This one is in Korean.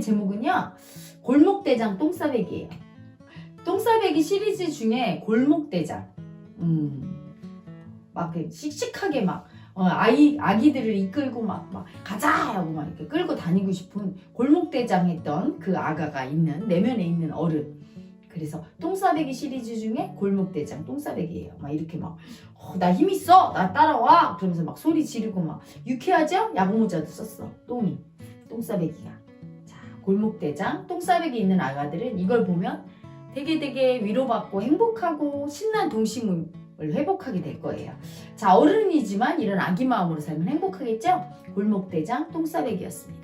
제목은요. 골목대장 똥싸배기예요. 똥싸배기 시리즈 중에 골목대장. 음. 막그 씩씩하게 막 어, 아이 아기들을 이끌고 막, 막 가자 하고 막 이렇게 끌고 다니고 싶은 골목대장 했던 그 아가가 있는 내면에 있는 어른. 그래서 똥싸배기 시리즈 중에 골목대장 똥싸배기예요. 막 이렇게 막 어, 나힘 있어, 나 따라와. 그러면서 막 소리 지르고 막 유쾌하죠? 야구모자도 썼어. 똥이 똥싸배기가. 자 골목대장 똥싸배기 있는 아가들은 이걸 보면 되게 되게 위로받고 행복하고 신난 동심을 회복하게 될 거예요. 자 어른이지만 이런 아기 마음으로 살면 행복하겠죠? 골목대장 똥싸배기였습니다.